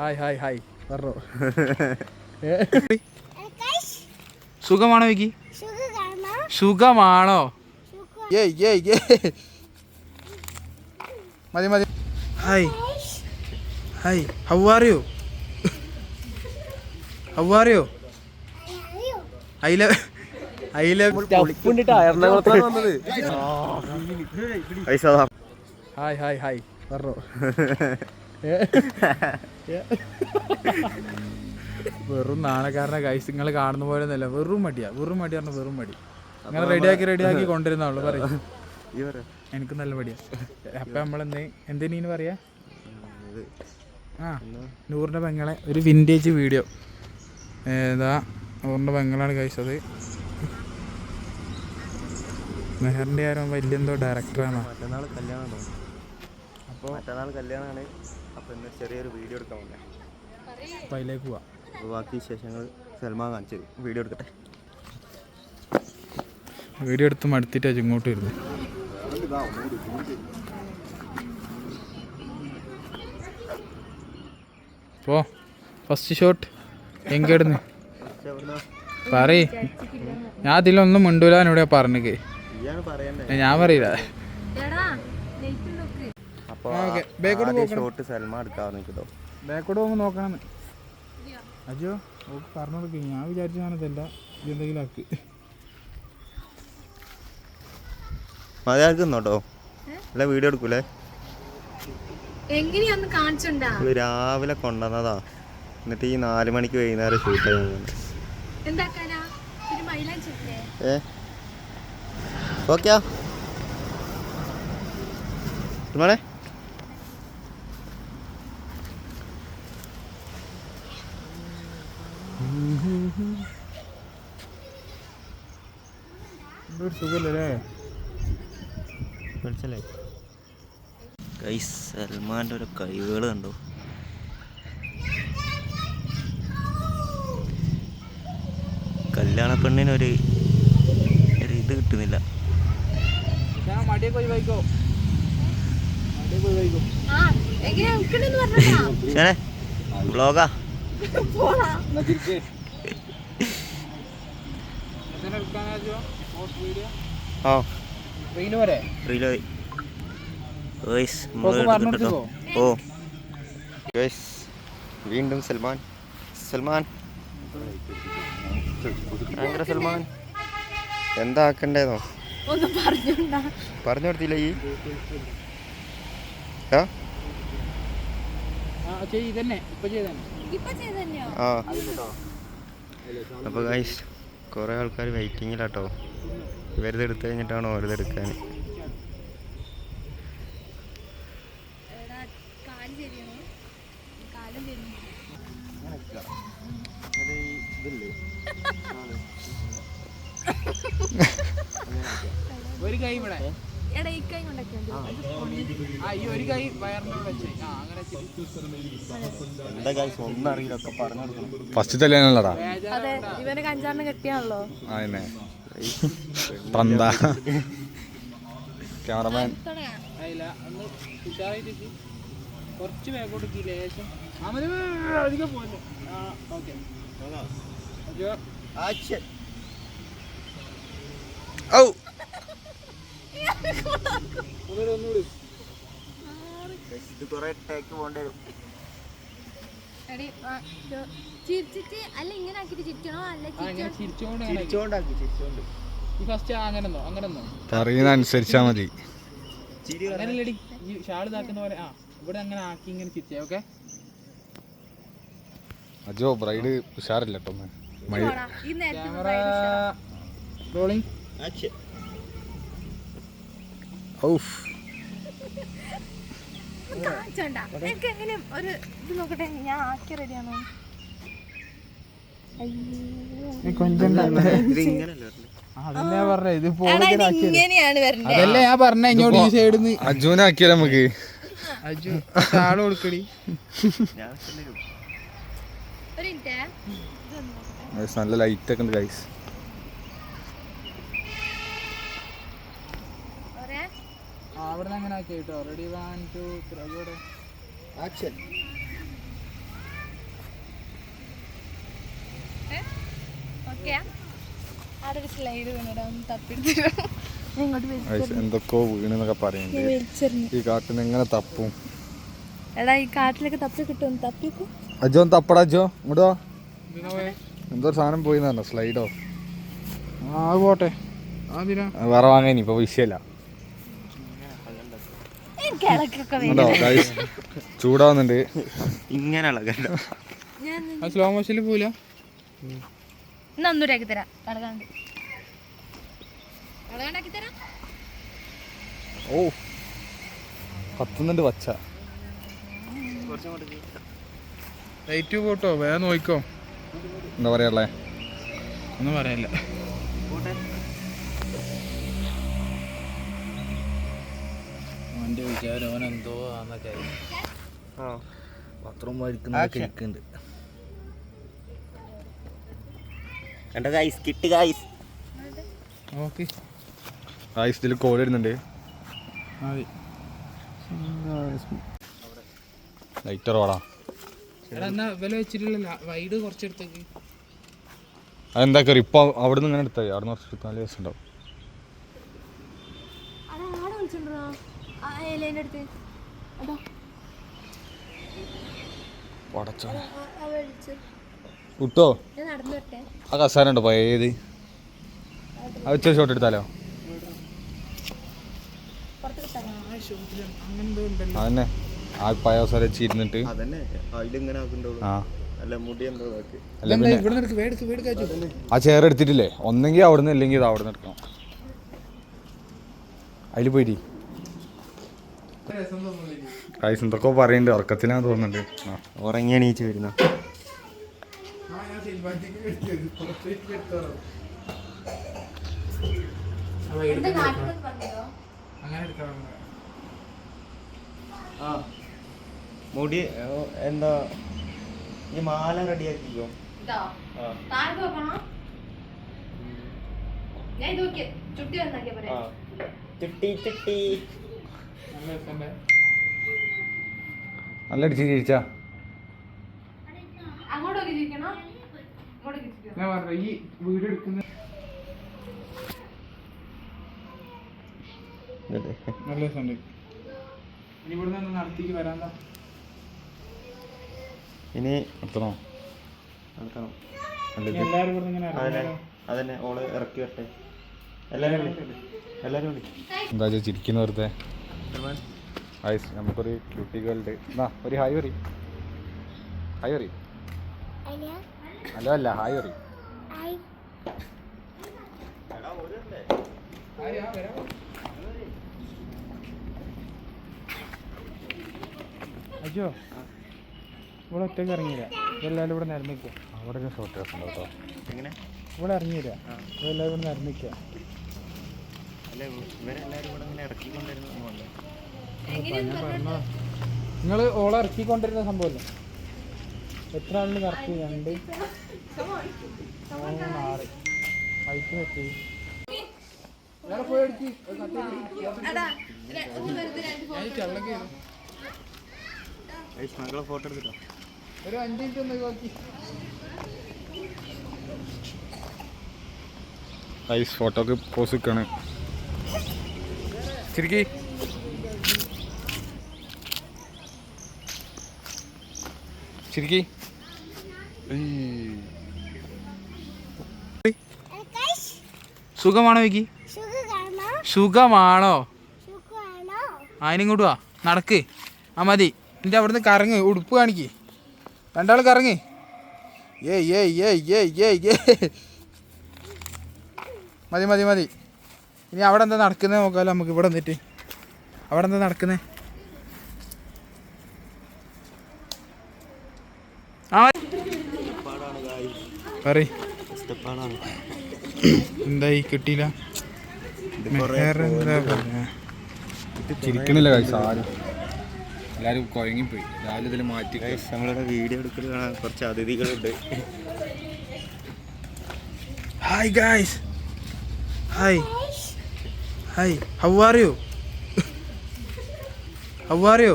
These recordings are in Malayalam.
Hi hi hi. പറഞ്ഞോ. സുഖമാണോ വിക്കി? സുഖമാണോ? മതി മതി. Hi. Hi. How are you? How are you? I love I love hi hi hi. പറഞ്ഞോ. വെറും നാണക്കാരനെ കൈസ് നിങ്ങൾ കാണുന്ന പോലെ ഒന്നല്ല വെറും മടിയാ. വെറും മടി പറഞ്ഞ വെറും മടി. നിങ്ങൾ റെഡിയാക്കി റെഡിയാക്കി കൊണ്ടുവരുന്നുള്ളു പറയും. എനിക്ക് നല്ല മടിയാ. അപ്പൊ നമ്മളെന്ത് എന്തിനീന്ന് പറയാ? ആ നൂറിന്റെ പെങ്ങളെ ഒരു വിന്റേജ് വീഡിയോ ഏതാ നൂറിന്റെ പെങ്ങളാണ് കഴിച്ചത് മെഹറിന്റെ ആരോ വലിയ എന്തോ ഡയറക്ടറാണോ അപ്പോൾ മറ്റന്നാൾ കല്യാണമാണ് അപ്പോൾ ഇന്ന് ചെറിയൊരു വീഡിയോ എടുക്കാൻ വന്നേ അപ്പൊ അതിലേക്ക് പോവാം. അപ്പോൾ ബാക്കി വിശേഷങ്ങൾ സൽമാൻ കാണിച്ചു വീഡിയോ എടുക്കട്ടെ. വീഡിയോ എടുത്ത് മടുത്തിട്ട് ഇങ്ങോട്ട് വരുന്നു. പോ ഫസ്റ്റ് ഷോട്ട് എങ്കിടുന്നു പറയ്. ഞാൻ അതിലൊന്നും പറഞ്ഞിക്ക്. ഞാൻ പറയണ്ടേ? ഞാൻ പറയില്ല. അപ്പോൾ ആദ്യ. ഷോട്ട് സൽമാൻ എടുക്കാമെന്ന് കേട്ടോ ബാക്കോട്ട് പോകുമ്പോൾ നോക്കണം. അജോ ഓക്ക് പറഞ്ഞു കൊടുക്കും ഞാൻ വിചാരിച്ച ഞാനതല്ല ഇതെന്തെങ്കിലും ആക്ക്. മതിയാൾക്ക് നിന്നോട്ടോ അല്ല വീഡിയോ എടുക്കൂലേ? രാവിലെ കൊണ്ടുവന്നതാ. എന്നിട്ട് ഈ നാല് മണിക്ക് വൈകുന്നേരം ഷൂട്ട് ചെയ്യുന്നുണ്ട് ഏ? ഓക്കെയാ. ഒരു സൽമാന്റെ ഒരു കഴിവുകൾ കണ്ടോ. കല്യാണ പെണ്ണിനൊരു ഒരു ഇത് കിട്ടുന്നില്ല. ഞാൻ ആ. ട്രെയിൻ വരെ റീലോ ഗൈസ് ഓക്ക് പറഞ്ഞെടുത്തോ? ഓ. ഗൈസ് വീണ്ടും സൽമാൻ. സൽമാൻ. ഭയങ്കര സൽമാൻ. എന്താ ആക്കണ്ടേന്നോ? പറഞ്ഞു കൊടുത്തില്ല ഈ? ആ ചെയ്തന്നെ ഇപ്പൊ ചെയ്തന്നെ. ആ. അപ്പോൾ ഗൈസ് കുറേ ആൾക്കാർ വെയിറ്റിങ്ങിലാട്ടോ ഇവരിത് എടുത്തു കഴിഞ്ഞിട്ടാണ് ഓരത് എടുക്കാൻ. എന്താ ഗൈസ് ഒന്നും അറിയില്ല ഒക്കെ പറഞ്ഞു കൊടുക്കണം ഫസ്റ്റ് തല്ലിയാണല്ലടാ അതെ ഇവന് കഞ്ചാറിന് കെട്ടിയാണല്ലോ. അതന്നെ തന്ത. ക്യാമറമാൻ ആയില്ല ഒന്ന് ഉഷാറായിട്ട് കുറച്ച് ബാക്കോട്ട് ലേശം അധികം പോലെ ഓക്കെ അയ്യോ ഔ. ഇത് കുറേ ടേക്ക് പോകേണ്ടി വരും. ചിരിച്ചിട്ട് അല്ല ഇങ്ങനെ ആക്കിട്ട് ചിരിക്കണോ അല്ല ചിരിച്ചോണ്ടാക്കി ചിരിച്ചോണ്ട്. ഈ ഫസ്റ്റ് അങ്ങനെന്നോ അങ്ങനെന്നോ? അങ്ങനെ പറയുന്ന അനുസരിച്ചാ മതി. ചിരി അങ്ങനെ ഇല്ലടി ഈ ഷാൾ ഇതാക്കുന്ന പോലെ ആ ഇവിടെ അങ്ങനെ ആക്കി ഇങ്ങനെ ചിരിച്ചേ ഓക്കെ? അജോ ബ്രൈഡ് ഉഷാറില്ല കേട്ടോ ക്യാമറ റോളിംഗ് ഔഫ്. കാണിച്ചോണ്ടാ. എനിക്ക് എങ്ങനെ ഒരു ഇത് നോക്കട്ടെ ഞാൻ ആക്കി റെഡിയാണോ? അതല്ലേ ഞാൻ പറഞ്ഞേ ഇത് എടാ ഇത് ഇങ്ങനെയാണ് വരണ്ടേ അതല്ലേ ഞാൻ പറഞ്ഞ ഇങ്ങോട്ട് ഈ അജുനാക്കിയാലോ നമുക്ക്? അജു കൊടുക്കടി. നല്ല ലൈറ്റ് ഒക്കെ ഉണ്ട് ഗൈസ് ആക്കി കേട്ടോ. Ready one two three action എന്തൊക്കെയോ വീണെന്നൊക്കെ പറയുന്നുണ്ട്. ഈ കാട്ടിന് എങ്ങനെ തപ്പും? എടാ ഈ കാട്ടിലൊക്കെ തപ്പി കിട്ടും തപ്പിക്കും അജോ തപ്പടാ അജോ. ഇങ്ങോട്ടോ എന്തോ സാധനം പോയി സ്ലൈഡോ ആ പോട്ടെ വേറെ വാങ്ങാനി ഇപ്പൊ വിഷയല്ല ചൂടാവുന്നുണ്ട്. ഇങ്ങനെ സ്ലോ മോഷനിൽ പോവില്ല ഇന്ന് ഒന്നൂരാക്കി തരാം. കടകാണ്ട്. കടകാണ്ടാക്കി തരാം. ഓ കത്തുന്നുണ്ട് വച്ച ലൈറ്റ് പോട്ടോ? വേ നോക്കോ എന്താ പറയാ ഒന്നും പറയാനില്ല അവന്റെ വിചാരം അവൻ എന്തോ ആന്നൊക്കെ ആ. പത്രം വായിക്കുന്നൊക്കെ. ഇരിക്കുന്നുണ്ട്. കണ്ടോ ഗൈസ് കിട്ടി ഗൈസ് ഓക്കെ ഗൈസ് ഇതിൽ കോൾ വരുന്നുണ്ട്. ലൈറ്റർ വാടാ എടാ എന്നാ വില വെച്ചിട്ടില്ല വൈഡ് കുറച്ചെടുത്തേക്ക്. അതെന്താ കയറി ഇപ്പൊ അവിടെ നിന്ന് ഇങ്ങനെ എടുത്താൽ അവിടെ നിന്ന് കുറച്ച് ഉണ്ടാവും. വിളിച്ചിട്ടുണ്ടോ ആ ഏലേന്റെ അടുത്ത്. അതാ. വിട്ടോ? നടന്നു വരട്ടെ. ആ കസാര ഉണ്ടോ? പഴയത് ആ വെച്ച ഷോട്ട് എടുത്താലോ? അതന്നെ. ആ. പഴയ കസാര വെച്ചിരുന്നിട്ട് ആ ചെയർ എടുത്തിട്ടില്ലേ? ഒന്നെങ്കിൽ അവിടെ നിന്ന് അല്ലെങ്കിൽ ഇത് അവിടെ നിന്ന് എടുക്കണം. അതിൽ പോയി ഗൈസ് എന്തൊക്കെ പറയുന്നുണ്ട് ഉറക്കത്തിനാന്ന് തോന്നുന്നുണ്ട്. ഉറങ്ങി എണീച്ച് വരുന്ന. മുടി എന്താ ഈ മാല റെഡിയാക്കിക്കോ? ചിട്ടി ചിട്ടി. നല്ല അടിച്ച് ചിരിച്ചാ ഞാൻ പറഞ്ഞു ഈ വീട് എടുക്കുന്ന നല്ല രസമുണ്ട്. ഇനി ഇവിടെ നിന്ന് നടത്തിക്ക് വരാന്താ ഇനി നിർത്തണോ നടക്കണം ഇനി അല്ലെങ്കിൽ എല്ലാവരും ഇവിടെ ഇങ്ങനെ അതന്നെ ഇറങ്ങിയാലോ? അതന്നെ ഓൾ ഇറക്കി വരട്ടെ. എല്ലാരും വിളി. എല്ലാരും വിളി. എന്താ ചിരിക്കുന്ന വെറുതെ? ഹായ് നമുക്കൊരു ക്യൂട്ടി എന്നാ ഒരു ഹായ് പറയും. ഹായ് പറയും. അല്ല. അല്ല ഹായ് പറയും. അജോ ഇവിടെ ഒറ്റയ്ക്ക് ഇറങ്ങിയില്ല. ഇതെല്ലാവരും ഇവിടെ നിരന്നിക്കുക അവിടെ ഒരു ഷോർട്ട് കേട്ടോ എങ്ങനെ? ഇവിടെ ഇറങ്ങിയില്ല. ഇതെല്ലാവരും ഇവിടെ നിരന്നിക്കുക അല്ല? ഓള കൂടെ ഇങ്ങനെ ഇറക്കിക്കൊണ്ടിരുന്നു നിങ്ങൾ ഓളെ ഇറക്കിക്കൊണ്ടിരുന്ന സംഭവമല്ലേ എത്ര ആളിന് കറക്റ്റ് രണ്ട്? മൂന്ന് ആറ് ഹൈറ്റ് പറ്റി വേറെ പോയി. മകളെ ഫോട്ടോ എടുത്തിട്ടോ? ഒരു അഞ്ച് മിനിറ്റ് ഒന്ന് നോക്കി. ഐസ് ഫോട്ടോക്ക് പോസ് നിൽക്കാണ് ശരിക്ക് ശരിക്ക് സുഖമാണോ വിക്കി? സുഖമാണോ? അതിനിങ്ങോട്ട് വാ. നടക്ക്. ആ മതി. എന്റെ അവിടുന്ന് കറങ്ങ്. ഉടുപ്പ് കാണിക്ക്. രണ്ടാൾ കറങ്ങ്. ഏയ് ഏയ് ഏയ് ഏയ് ഏയ് ഏയ്. മതി മതി മതി. ഇനി അവിടെ എന്താ നടക്കുന്നത് നോക്കാമല്ലോ നമുക്ക് ഇവിടെ നിന്നിട്ട്. അവിടെ എന്താ നടക്കുന്നത് ആ പറ സ്റ്റെപ്പാണാണ് എന്തായി? കിട്ടിയില്ല. ചിരിക്കണില്ല കഴിച്ച ആരും. എല്ലാരും കുഴങ്ങിപ്പോയി രാവിലെ ഇതിൽ മാറ്റി. നമ്മളുടെ വീഡിയോ എടുക്കൽ കാണാൻ കുറച്ച് അതിഥികളുണ്ട്. Hi guys hi hi how are you how are you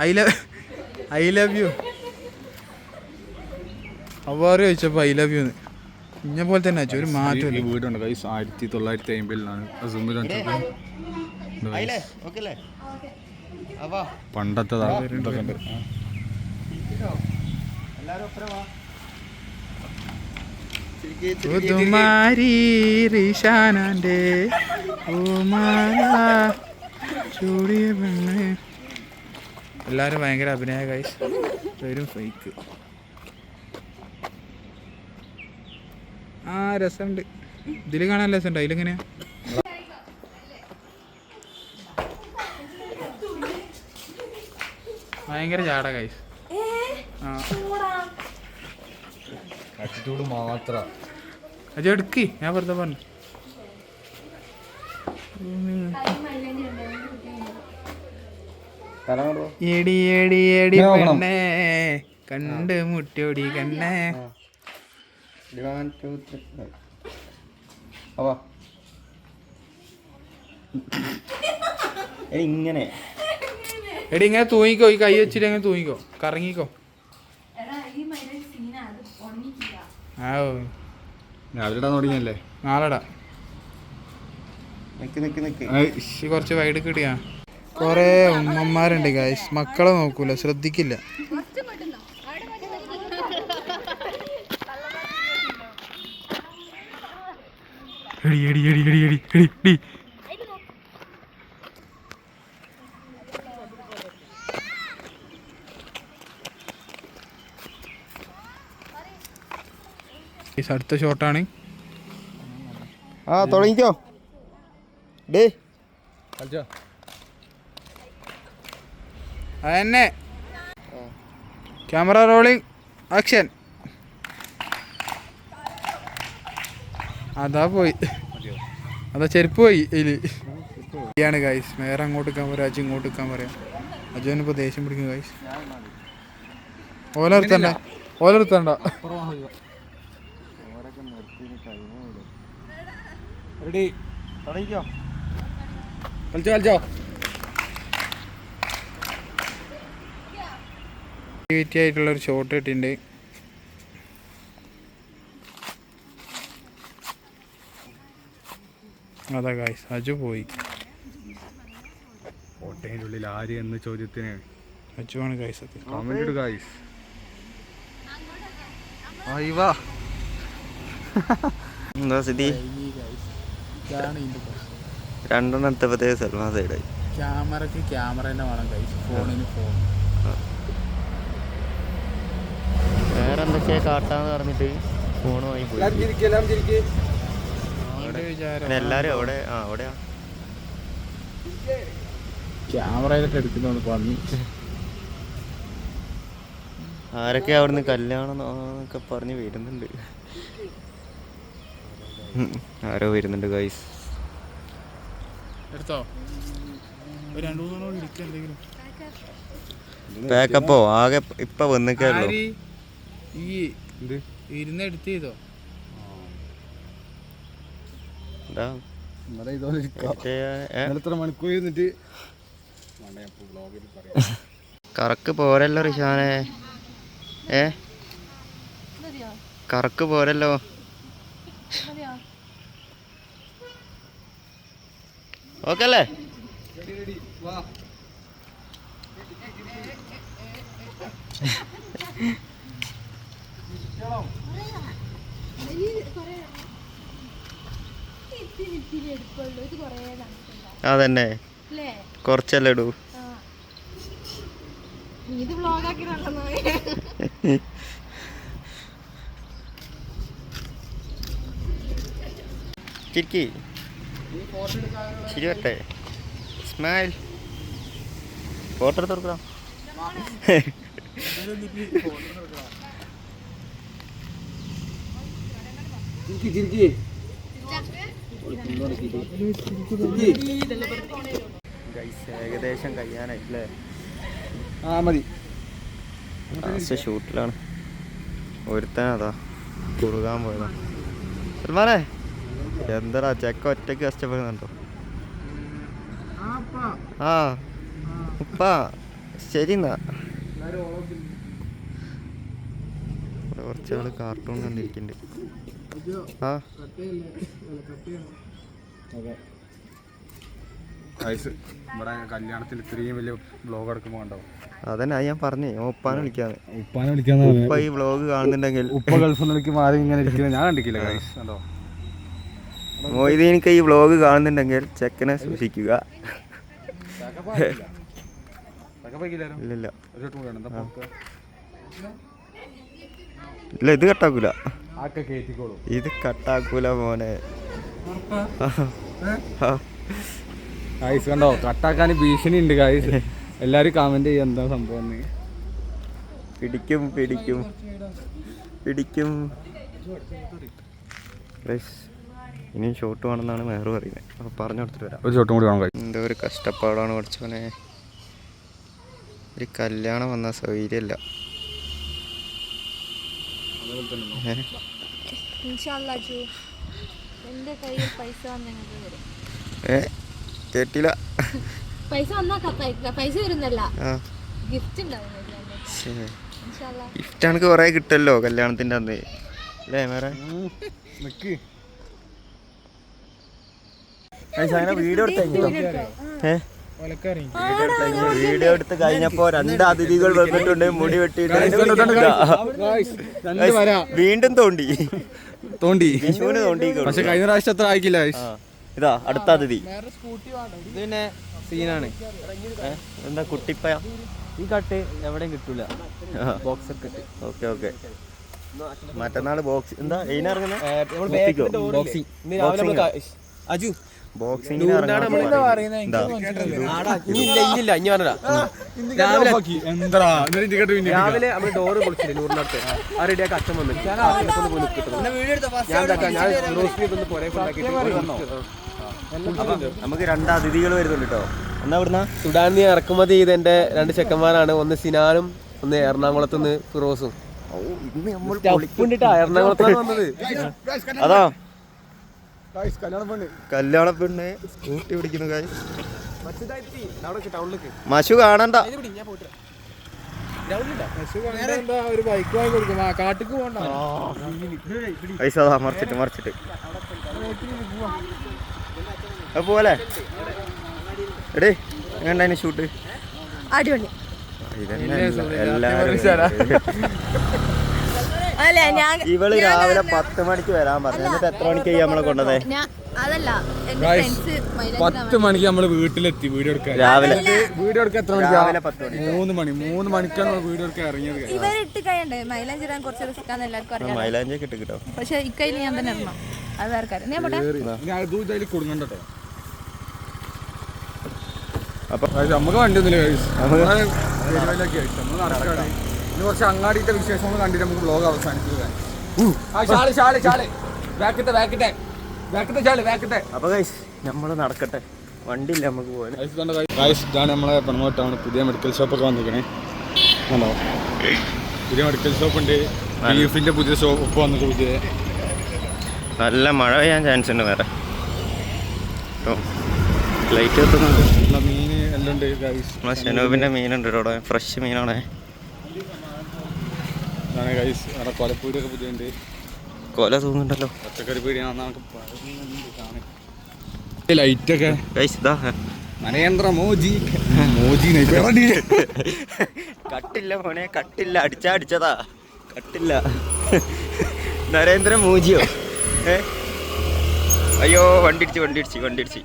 I love I love you how are you ചോദിച്ചപ്പോൾ ഐ ലവ് യു ഇഞ്ഞ പോലെ തന്നെ ഒരു മാറ്റം ഈ വീടുണ്ട്. ഗൈസ് ആയിരത്തി തൊള്ളായിരത്തി അമ്പതിലാണ് പണ്ടത്തെ ഇതൊക്കെ ഉമാല ചൂടിയ പെണ്ണ്. എല്ലാരും ഭയങ്കര അഭിനയ കൈസ് വരും ഫേക്ക് ആ രസമുണ്ട്. ഇതിൽ കാണാൻ രസമുണ്ട്? അതിലെങ്ങനെയാ? ഭയങ്കര ചാടാ കൈസ് ആ. ആറ്റിറ്റ്യൂഡ് മാത്രം. അജ എടുക്ക് ഞാൻ വെറുതെ പറഞ്ഞു. എടി എടി എടി പെണ്ണേ. കണ്ട് മുട്ടിയോടി കണ്ണേ. ഇങ്ങനെ. എടി ഇങ്ങനെ തൂങ്ങിക്കോ ഈ കൈ വെച്ചിട്ട് ഇങ്ങനെ തൂങ്ങിക്കോ. കറങ്ങിക്കോ. രാവിലെ തുടങ്ങിയല്ലേ? നാളെടാ. കുറച്ച് വൈഡ് കിട്ടിയാ കൊറേ ഉമ്മമാരുണ്ട് ഗൈസ് മക്കളെ നോക്കൂല ശ്രദ്ധിക്കില്ല. എടി എടി എടി എടി എടി എടി എടി. Guys, അടുത്ത ഷോട്ടാണ് ആ തുടങ്ങിക്കോ. ഡേ. അതന്നെ. ക്യാമറ റോളിംഗ് ആക്ഷൻ അതാ പോയി. അതാ ചെരുപ്പ് പോയി ഇതിൽ ാണ് ഗൈസ് വേറെ അങ്ങോട്ട് നിൽക്കാൻ പറയാം അജു ഇങ്ങോട്ട് നിൽക്കാൻ പറയാം. അജുവിനിപ്പോ ദേഷ്യം പിടിക്കും ഗായ്സ് ഓലെടുത്തണ്ട ഓലെടുത്തണ്ട റെഡി. തുടങ്ങിക്കോ. കളിച്ചോ കളിച്ചോ. ആക്ടിവിറ്റി ആയിട്ടുള്ള ഒരു ഷോട്ട് ഇട്ടിട്ടുണ്ട്. അതാ ഗായ്സ് അജു പോയി. കോട്ടയുടെ ഉള്ളിൽ ആര് എന്ന ചോദ്യത്തിന് അജു ആണ് ഗൈസ് ഗായ്സ് കമന്റ് വാ എന്താ സ്ഥിതി? ഇതാണ് ഇതിന്റെ പ്രശ്നം. രണ്ടെണ്ണം എടുത്തപ്പോഴത്തേ സൽമാൻ സൈഡായി. ക്യാമറക്ക് ക്യാമറേന്റെ വേണം കഴിച്ചു ഫോണിന് ഫോൺ. വേറെ എന്തൊക്കെയാ കാട്ടാന്ന് പറഞ്ഞിട്ട് ഫോൺ വാങ്ങി പോയി. പിന്നെ എല്ലാരും അവിടെ ആ അവിടെയാ. ക്യാമറയിലൊക്കെ എടുക്കുന്നോണ്ട് പന്നി ആരൊക്കെ അവിടുന്ന് കല്യാണം എന്നൊക്കെ പറഞ്ഞ് വരുന്നുണ്ട്. ആരോ വരുന്നുണ്ട് ഗൈസ് എടുത്തോ? ഒരു രണ്ടു മൂന്നെണ്ണം ഇരിക്കുക എന്തെങ്കിലും. പാക്കപ്പോ ആകെ ഇപ്പൊ വന്നു ഈ ഇരുന്ന് എടുത്ത് ചെയ്തോ? മണിക്കൂർ ഇരുന്നിട്ട് കറക്ക് പോരല്ലോ റിഷാനെ. ഏ? കറക്ക് പോരല്ലോ. ഓക്കെ അല്ലേ? അതന്നെ കൊറച്ചല്ലേ ഇടൂ. ഇത് വ്ളോഗാക്കി നടന്നോ? ചിരിക്കി ശരി വട്ടെ സ്മൈൽ ഫോട്ടോ എടുത്ത് കൊടുക്കണം. ഗൈസ് ഏകദേശം കഴിയാനായിട്ടില്ലേ? ആ മതി. ലാസ്റ്റ് ഷൂട്ടിലാണ്. ഒരുത്തൻ അതാ. കുറുകാൻ പോയതാ. സൽമാനെ. എന്താടാ ചെക്ക ഒറ്റയ്ക്ക് കഷ്ടപ്പെടുന്നുണ്ടോ ആ. ഉപ്പ ശരി എന്നാ കുറച്ചാൾ കാർട്ടൂൺ കണ്ടിരിക്കുന്നുണ്ട് ആ. ഗൈസ് ഇവിടെ കല്യാണത്തിൽ ഇത്രയും വലിയ ബ്ലോഗ് എടുക്കുമ്പോൾ കണ്ടോ? അതന്നെ അത് ഞാൻ പറഞ്ഞേ ഉപ്പാനെ വിളിക്കാന്ന്. ഉപ്പാനെ വിളിക്കാന്ന് ഉപ്പ ഈ വ്ലോഗ് കാണുന്നുണ്ടെങ്കിൽ ഉപ്പ ഗൾഫിൽ ആരും ഇങ്ങനെ ഇരിക്കുന്നത് ഞാൻ കണ്ടിട്ടില്ല കണ്ടോ? മൊയ്തീനിക്ക് ഈ വ്ളോഗ് കാണുന്നുണ്ടെങ്കിൽ ചെക്കനെ സൂക്ഷിക്കുക. ഇല്ലില്ല. ഇല്ല ഇത് കട്ടാക്കൂല. ഇത് കട്ടാക്കൂല മോനെ. കണ്ടോ? കട്ടാക്കാൻ ഭീഷണി ഉണ്ട് കായ്സ് എല്ലാരും കമന്റ് ചെയ്യാം എന്താ സംഭവം. പിടിക്കും പിടിക്കും. പിടിക്കും. ഇനിയും ഷോട്ട് വേണമെന്നാണ് വേറെ പറയുന്നത്. അപ്പോൾ പറഞ്ഞു കൊടുത്തിട്ട് വരാം. ഒരു ഷോട്ടും കൂടി വേണം എന്താ ഒരു കഷ്ടപ്പാടാണ് പഠിച്ചവനെ. ഒരു കല്യാണം വന്ന സൗകര്യമല്ല. കേട്ടില്ല. പൈസ വന്നാ പൈസ വരുന്നല്ല ആ. ഗിഫ്റ്റ് കുറേ കിട്ടുമല്ലോ കല്യാണത്തിന്റെ അന്ന്. അല്ലേ വേറെ നിക്ക്. വീഡിയോ എടുത്ത് വീഡിയോ എടുത്ത് കഴിഞ്ഞപ്പോ രണ്ട് അതിഥികൾ വന്നിട്ടുണ്ട് മുടി വെട്ടിയിട്ട്. രണ്ട് വര. വീണ്ടും തോണ്ടി. തോണ്ടി. വിഷുവിന് തോണ്ടി പക്ഷെ കഴിഞ്ഞ പ്രാവശ്യം അത്ര ആയിക്കില്ല ഇതാ അടുത്ത അതിഥി. പിന്നെ സീനാണ്. എന്താ കുട്ടിപ്പയ? ഈ കട്ട് എവിടെയും കിട്ടൂല. Boxer cut okay okay. മറ്റന്നാൾ ബോക്സ് എന്താ ബോക്സിംഗ് നമ്മൾ ക- അജു ബോക്സിംഗിന് ഇല്ല. ഇനിയില്ല ഇനി പറഞ്ഞ രാവിലെ രാവിലെ നമ്മൾ ഡോറ് പൊളിച്ചില്ലേ നൂറിനടുത്ത്? ആ റെഡിയാക്കി അച്ഛൻ വന്നു. ഞാൻ ഒന്ന് നമുക്ക് രണ്ട് അതിഥികൾ വരുന്നുണ്ട് കേട്ടോ. എന്നാ പറഞ്ഞ സുഡാനിൽ നിന്ന് ഇറക്കുമതി ചെയ്ത എന്റെ രണ്ട് ചെക്കന്മാരാണ്. ഒന്ന് സിനാനും ഒന്ന് എറണാകുളത്തുനിന്ന് ഫിറോസും. ഇന്ന് നമ്മൾ ഉണ്ടിട്ടാ എറണാകുളത്താണ് വന്നത്. അതാ. കല്യാണം പെണ്ണ്. സ്കൂട്ടി പിടിക്കുന്നു കായ് മഷു കാണണ്ട. പൈസ മറിച്ചിട്ട് മറിച്ചിട്ട്. പോലേ. എടേ എങ്ങനെ ഷൂട്ട് അടിപൊളി. എല്ലാവരും ഇവൾ രാവിലെ പത്ത് മണിക്ക് വരാൻ പറഞ്ഞു. എന്നിട്ട് എത്ര മണിക്ക് നമ്മളെ കൊണ്ടതേ? പത്ത് മണിക്ക് നമ്മൾ വീട്ടിലെത്തി വീഡിയോ എടുക്കാൻ. രാവിലെ വീഡിയോ എടുക്കാൻ എത്ര മണിക്ക്? രാവിലെ പത്ത് മണി. മൂന്ന് മണി. മൂന്ന് മണിക്കാണ് നമ്മൾ വീഡിയോ എടുക്കാൻ ഇറങ്ങിയത് മൈലാഞ്ചി ഇടാൻ കുറച്ച് റിസ്ക് ആണെന്ന് എല്ലാവർക്കും അറിയാം മൈലാഞ്ചി കിട്ടും കേട്ടോ. പക്ഷെ ഇക്കയിൽ ഞാൻ തന്നെ ഇടണം. അത് വേറെ കാര്യം. ഞാൻ പോട്ടെ കൊടുങ്ങണ്ട അപ്പൊ നമുക്ക് വണ്ടി ഒന്നുമില്ല. ഇനി കുറച്ച് അങ്ങാടിത്തെ വിശേഷങ്ങൾ കണ്ടിട്ട് നമുക്ക് ബ്ലോഗ് അവസാനിപ്പിക്കുക ആ ഷാൾ ഷാൾ ഷാൾ ബാക്കത്തെ ബാക്കത്തെ. ബാക്കത്തെ ഷാൾ ബാക്കത്തെ. അപ്പൊ ഗൈസ് നമ്മൾ നടക്കട്ടെ. വണ്ടി ഇല്ല നമുക്ക് പോകാൻ ഗൈസ് ഇതാണ് നമ്മളെ പെൺമോട്ടാണ് പുതിയ മെഡിക്കൽ ഷോപ്പൊക്കെ വന്നിരിക്കണേ. ആണോ പുതിയ മെഡിക്കൽ ഷോപ്പ് ഉണ്ട്. ബീഫിന്റെ പുതിയ ഷോപ്പ് വന്നിട്ട് പുതിയ. നല്ല മഴ പെയ്യാൻ ചാൻസ് ഉണ്ട് വേറെ. ലൈറ്റ് മീന് എല്ലാം ഉണ്ട് ഗൈസ് നമ്മളെ ഷെനോബിന്റെ മീനുണ്ട് ഇവിടെ. ഫ്രഷ് മീനാണ്. അവിടെ കൊല തോന്നുന്നുണ്ടല്ലോ പച്ചക്കറി പീടിയാണ് നമുക്ക് ലൈറ്റൊക്കെ ഗൈസ് ഇതാ. നരേന്ദ്ര മോജി. മോജി കട്ടില്ല മോനെ കട്ടില്ല. അടിച്ചാ അടിച്ചതാ. കട്ടില്ല. നരേന്ദ്ര മോജിയോ? ഏ? അയ്യോ വണ്ടിടിച്ച് വണ്ടിടിച്ച് വണ്ടിടിച്ച്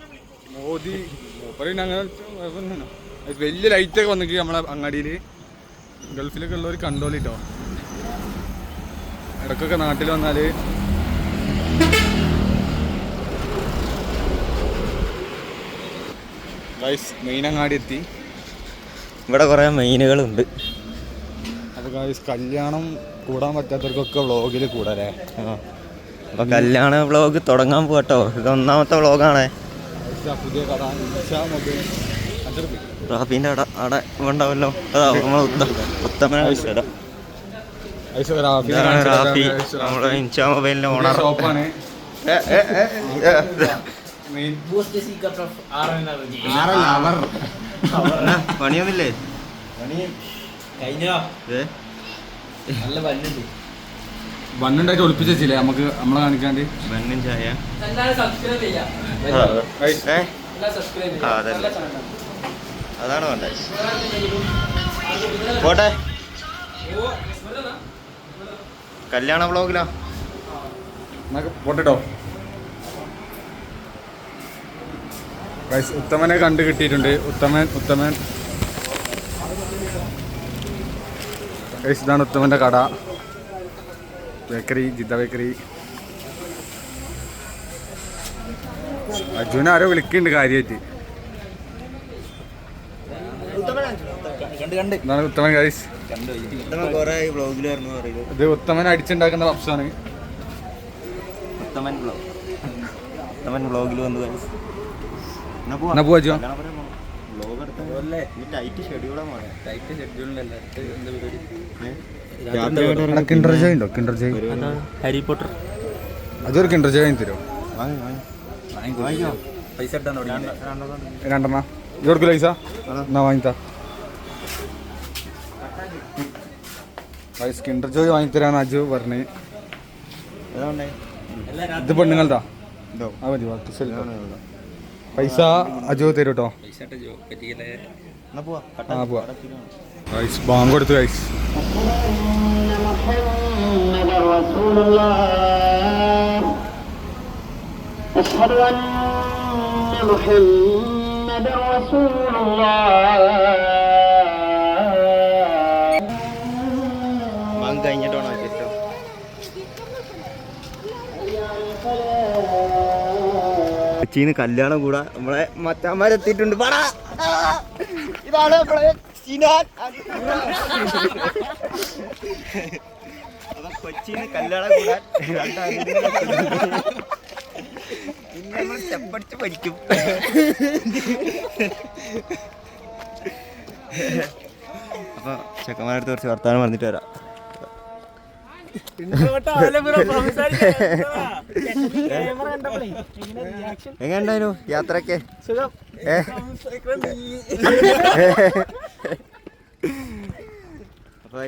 മോദി വലിയ ലൈറ്റൊക്കെ വന്നിട്ട് നമ്മളെ അങ്ങാടിയിൽ ഗൾഫിലൊക്കെ ഉള്ളവർ കണ്ടോളിട്ടോ. ഇടയ്ക്കൊക്കെ നാട്ടിൽ വന്നാൽ ഗൈസ് മെയിൻ അങ്ങാടി എത്തി. ഇവിടെ കുറേ മീനുകളുണ്ട്. അപ്പോൾ ഗൈസ് കല്യാണം കൂടാൻ പറ്റാത്തവർക്കൊക്കെ വ്ളോഗിൽ കൂടല്ലേ? അപ്പോൾ അപ്പൊ കല്യാണ വ്ളോഗ് തുടങ്ങാൻ പോകട്ടോ. ഇത് ഒന്നാമത്തെ വ്ളോഗാണേ പുതിയ കട റാഫിന്റെ അട അട ഉണ്ടാവല്ലോ അതാ നമ്മളെ ഉത്തമന ഗൈസ് റാഫി. നമ്മുടെ ഇൻഷാ മൊബൈലിന്റെ ഓണർ ഷോപ്പാണ് മെയിൻ ആറല്ല അവർ പണിയൊന്നുമില്ലേ? കഴിഞ്ഞോ? ഏ? നല്ല പല്ലുണ്ട്. ബണ്ണുണ്ടായിട്ട് ഒളിപ്പിച്ച് വെച്ചില്ലേ നമുക്ക് നമ്മളെ കാണിക്കാണ്ട്. ബണ്ണും ചായ. അതാണ് വേണ്ടത്. പോട്ടെ. കല്യാണ വ്ളോഗിലാ. നമുക്ക് പോട്ടോ ഗൈസ് ഉത്തമനെ കണ്ടു കിട്ടിയിട്ടുണ്ട്. ഉത്തമൻ ഉത്തമൻ. ഇതാണ് ഉത്തമന്റെ കട. Bakery Jeddah bakery. അജുവിനെ ആരോ വിളിക്കുന്നുണ്ട് കാര്യമായിട്ട് ഉത്തമൻ ഗൈസ്. ഇത് ഉത്തമൻ അടിച്ചുണ്ടാക്കുന്ന പപ്സാണ്. ഉത്തമൻ ബ്ലോഗ് ഉത്തമൻ വ്ളോഗിൽ വന്നു guys. എന്നാ പൈസ എന്നാ പോവാ അജു കല്യാണം പറയാൻ പോണം. ഗൈസ് കിണ്ടർ ജോയ് വാങ്ങിത്തരാന്ന് അജു പറഞ്ഞ് ഏതാണ്ടേ ഇത് പെണ്ണുങ്ങളതാ ഇതോ ആ മതി ബാക്കി ശരി പൈസ അജു തരും കേട്ടോ എന്നാ പോവാ ആ പോവാ ഗൈസ് ബാങ്ക് കൊടുത്തു ഗൈസ് أشهد أن محمدا رسول الله കൊച്ചിന്ന് കല്യാണം കൂടാ. നമ്മളെ മച്ചാന്മാരെത്തിയിട്ടുണ്ട് പറ. ഇതാണ് നമ്മളെ കല്യാണം കൂടാൻ അടിച്ച് പഠിക്കും. അപ്പൊ ചെക്കന്മാരടുത്ത് കുറച്ച് വർത്താനം പറഞ്ഞിട്ട് വരാം. എങ്ങനെയുണ്ടായിരുന്നു യാത്രയ്ക്ക്? അപ്പൊ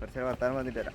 കുറച്ച് വർത്താനം വന്നിട്ട് വരാം.